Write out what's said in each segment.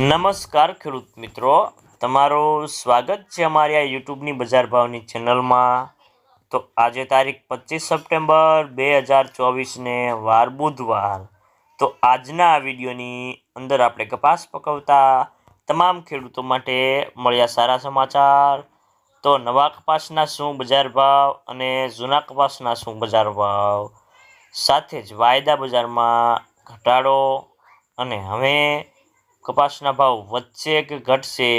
નમસ્કાર ખેડૂત મિત્રો. તમારું સ્વાગત છે અમારી આ યુટ્યુબની બજાર ભાવની ચેનલમાં. તો આજે તારીખ પચીસ સપ્ટેમ્બર બે હજાર ચોવીસને વાર બુધવાર. તો આજના આ વિડીયોની અંદર આપણે કપાસ પકવતા તમામ ખેડૂતો માટે મળ્યા સારા સમાચાર. તો નવા કપાસના શું બજાર ભાવ અને જૂના કપાસના શું બજાર ભાવ? સાથે જ વાયદા બજારમાં ઘટાડો. અને હવે કપાસના ભાવ વધશે કે ઘટશે?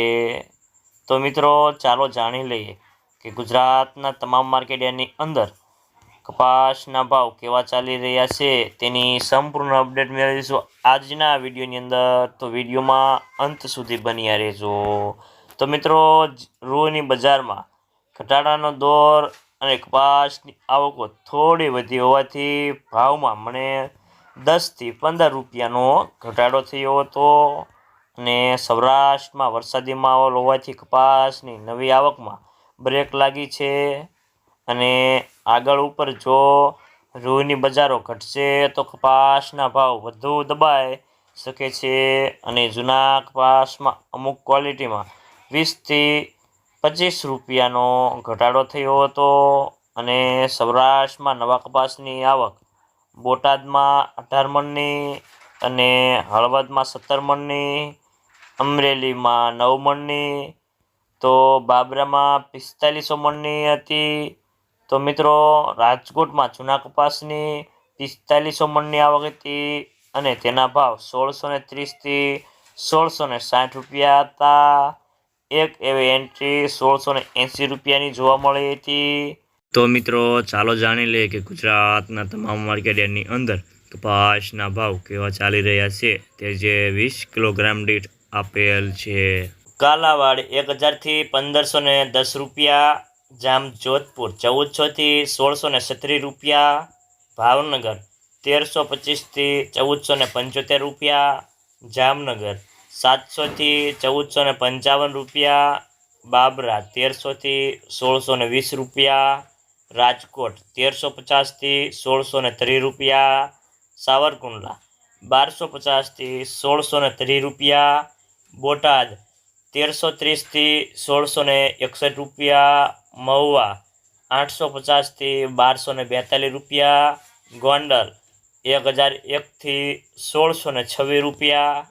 તો મિત્રો, ચાલો જાણી લઈએ કે ગુજરાતના તમામ માર્કેટની અંદર કપાસના ભાવ કેવા ચાલી રહ્યા છે તેની સંપૂર્ણ અપડેટ મેળવીશું આજના વિડીયોની અંદર. તો વિડીયોમાં અંત સુધી બન્યા રહેજો. તો મિત્રો, રૂની બજારમાં ઘટાડાનો દોર અને કપાસની આવકો થોડી વધી હોવાથી ભાવમાં મને દસથી પંદર રૂપિયાનો ઘટાડો થયો હતો અને સૌરાષ્ટ્રમાં વરસાદી માહોલ હોવાથી કપાસની નવી આવકમાં બ્રેક લાગી છે અને આગળ ઉપર જો રૂની બજારો ઘટશે તો કપાસના ભાવ વધુ દબાઈ શકે છે અને જૂના કપાસમાં અમુક ક્વોલિટીમાં વીસથી પચીસ રૂપિયાનો ઘટાડો થયો હતો અને સૌરાષ્ટ્રમાં નવા કપાસની આવક બોટાદમાં અઢાર મણની અને હળવદમાં સત્તર મણની, અમરેલીમાં નવ મણની, તો બાબરામાં પિસ્તાલીસો મણની હતી. તો મિત્રો, રાજકોટમાં જૂના કપાસની પિસ્તાલીસો મણની આવક હતી અને તેના ભાવ સોળસો ને ત્રીસથી સોળસો ને સાઠ રૂપિયા હતા. એક એવી એન્ટ્રી સોળસો ને એંસી રૂપિયાની જોવા મળી હતી. તો મિત્રો, ચાલો જાણી લઈએ કે ગુજરાતના તમામ માર્કેટની અંદર કપાસના ભાવ કેવા ચાલી રહ્યા છે. તે જે વીસ કિલોગ્રામ દીઠ આપેલ છે. કાલાવાડ એક હજારથી પંદરસો ને દસ રૂપિયા જામ જોધપુર ચૌદસોથી સોળસો ને સત્રીસ રૂપિયા, ભાવનગર તેરસો પચીસથી ચૌદસો ને પંચોતેર રૂપિયા, જામનગર સાતસોથી ચૌદસો ને પંચાવન રૂપિયા, બાબરા તેરસોથી સોળસો ને વીસ રૂપિયા રાજકોટ, તેરસો પચાસથી સોળસો ને ત્રીસ રૂપિયા, સાવરકુંડલા, બારસો પચાસથી સોળસો ને ત્રીસ રૂપિયા, બોટાદ, તેરસો ત્રીસથી સોળસો ને એકસઠ રૂપિયા, મહુવા, આઠસો પચાસથી બારસો ને બેતાલીસ રૂપિયા, ગોંડલ, એક હજાર એકથી સોળસો ને છવ્વીસ રૂપિયા